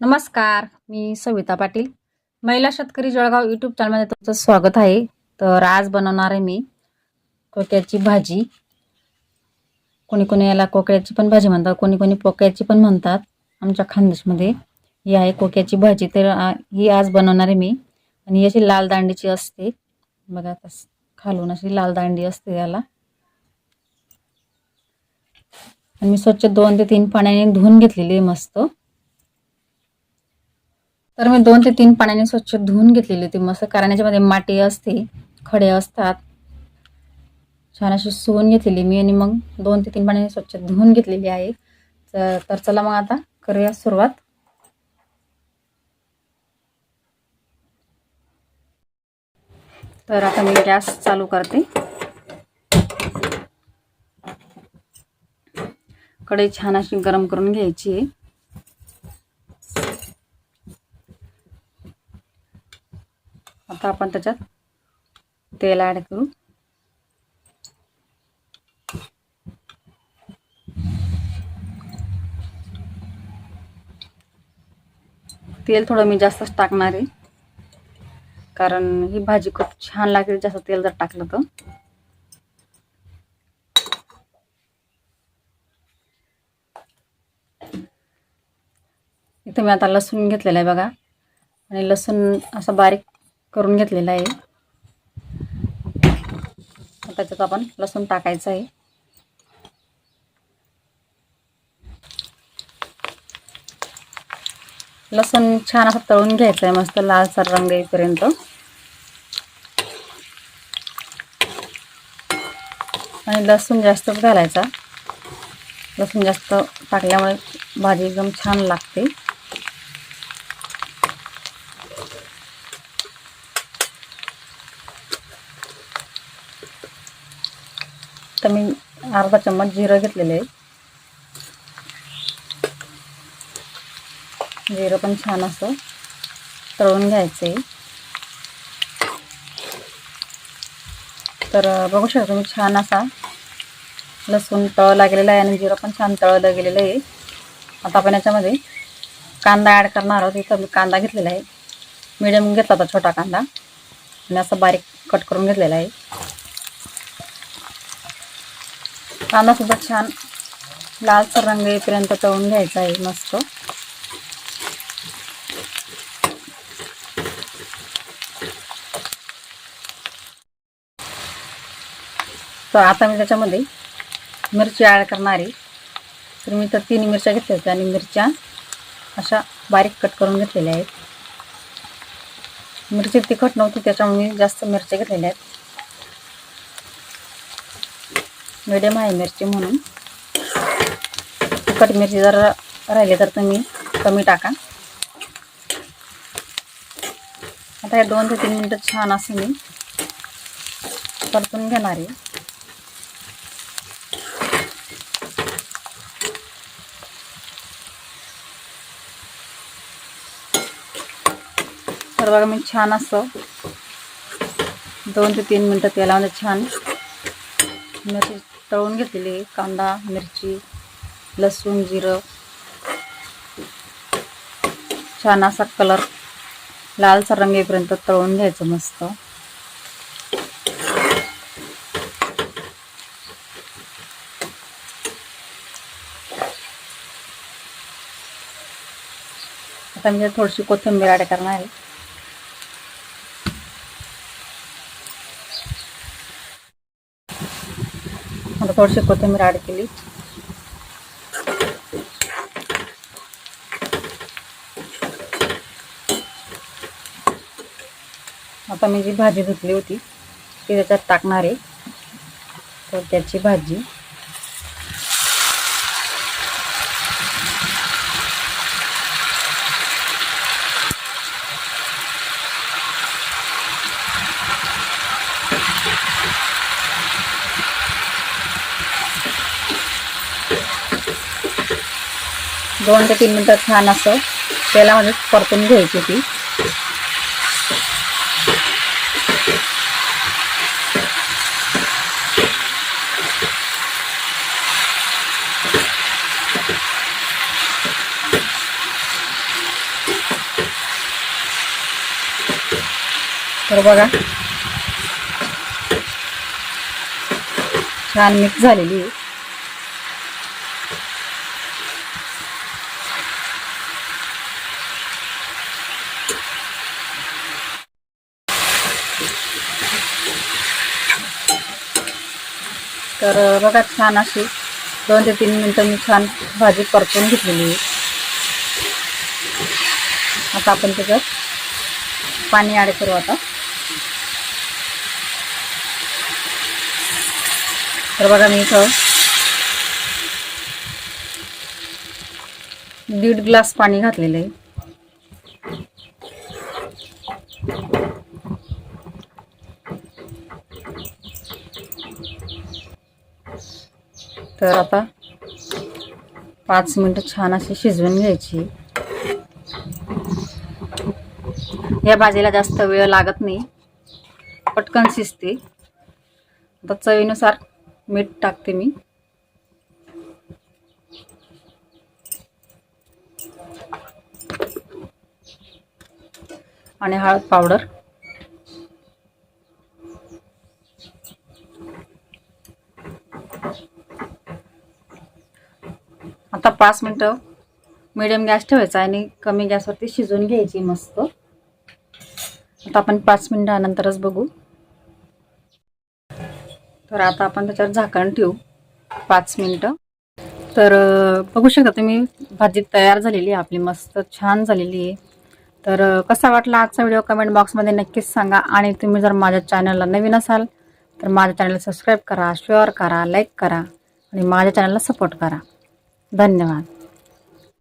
नमस्कार मी सविता पाटील. महिला शेतकरी जळगाव यूट्यूब चॅनलमध्ये तुमचं स्वागत आहे. तर आज बनवणार आहे मी कोक्याची भाजी. कोणी कोणी याला कोकळ्याची पण भाजी म्हणतात कोणी कोणी पोक्याची पण म्हणतात आमच्या खानदेशमध्ये. ही आहे कोक्याची भाजी. तर ही आज बनवणार आहे मी. आणि ही अशी लाल दांडीची असते. बघा तस खालून अशी लाल दांडी असते याला. आणि मी स्वच्छ दोन ते तीन पाण्याने धुवून घेतलेली आहे मस्त. तर मी दोन ते तीन पाण्याने स्वच्छ धुवून घेतलेली होती मस्त कारण याच्यामध्ये माती असते खडे असतात. छान अशी सुवून घेतलेली मी आणि मग दोन ते तीन पाण्याने स्वच्छ धुवून घेतलेली आहे. तर तर चला मग आता करूया सुरुवात. तर आता मी गॅस चालू करते. कढई छान अशी गरम करून घ्यायची आहे. आता आपण त्याच्यात तेल ॲड करू. तेल थोडं मी जास्तच टाकणार आहे. कारण ही भाजी खूप छान लागेल जास्त तेल जर टाकलं तर. इथं मी आता लसूण घेतलेलं आहे बघा. आणि लसूण असं बारीक करून घेतलेला आहे. त्याच्यात आपण लसूण टाकायचं आहे. लसूण छान असं तळून घ्यायचं आहे मस्त लालसर रंग येईपर्यंत. आणि लसूण जास्तच घालायचा. लसूण जास्त टाकल्यामुळे भाजी एकदम छान लागते. तर मी अर्धा चम्मच जिरं घेतलेलं आहे. जिरं पण छान असं तळून घ्यायचं आहे तर बघू शकता तुम्ही छान असा लसूण तळ लागलेला आहे आणि जिरं पण छान तळलं गेलेलं आहे. आता आपण याच्यामध्ये कांदा ॲड करणार आहोत. इथं मी कांदा घेतलेला आहे. मिडियम घेतला होता छोटा कांदा. आणि असं बारीक कट करून घेतलेला आहे. कांदा सुद्धा छान लालसर रंग येईपर्यंत तळून घ्यायचा आहे मस्त. तर आता मी त्याच्यामध्ये मिरची ॲड करणार आहे. तर मी तर तीन मिरच्या घेतल्या होत्या आणि मिरच्या अशा बारीक कट करून घेतलेल्या आहेत. मिरची तिखट नव्हती त्याच्यामुळे मी जास्त मिरच्या घेतलेल्या आहेत. मिडियम आहे मिरची म्हणून. तिखट मिरची जर राहिली तर तुम्ही कमी टाका. आता हे दोन ते तीन मिनटं छान असं मी परतून घेणार आहे. तर बघा मी छान असं दोन ते तीन मिनटं तेलामध्ये छान मिरची तळून घेतलेली कांदा मिरची लसूण जिरं. छान असा कलर लालसा रंग येईपर्यंत तळून घ्यायचं मस्त. आता मी थोडीशी कोथिंबीर ॲड करणार आहे. आता थोडीशी कोथिंबीर ॲड केली. आता मी जी भाजी धुतली होती ती त्याच्यात टाकणार आहे. तर त्याची भाजी दोन ते तीन मिनटं छान असं तेलामध्ये म्हणजे परतून घ्यायची ती. तर बघा. छान मिक्स झालेली आहे. तर बघा छान अशी दोन ते तीन मिनटं मी छान भाजी परतून घेतलेली आहे. आता आपण त्याच्यात पाणी ॲड करू आता. तर बघा मी इथं दीड ग्लास पाणी घातलेलं आहे. तर आता पाच मिनटं छान अशी शिजवून घ्यायची. या भाजीला जास्त वेळ लागत नाही. पटकन शिजते. आता चवीनुसार मीठ टाकते मी. आणि हळद पावडर. आता पाच मिनटं मिडियम गॅस ठेवायचा आणि कमी गॅसवरती शिजवून घ्यायची मस्त. आता आपण पाच मिनटानंतरच बघू. तर आता आपण त्याच्यावर झाकण ठेवू. पाच मिनटं. तर बघू शकता तुम्ही भाजी तयार झालेली आहे आपली मस्त छान झालेली आहे. तर कसा वाटला आजचा व्हिडिओ कमेंट बॉक्समध्ये नक्कीच सांगा. आणि तुम्ही जर माझ्या चॅनलला नवीन असाल तर माझ्या चॅनलला सबस्क्राईब करा शेअर करा लाईक करा. आणि माझ्या चॅनलला सपोर्ट करा. धन्यवाद.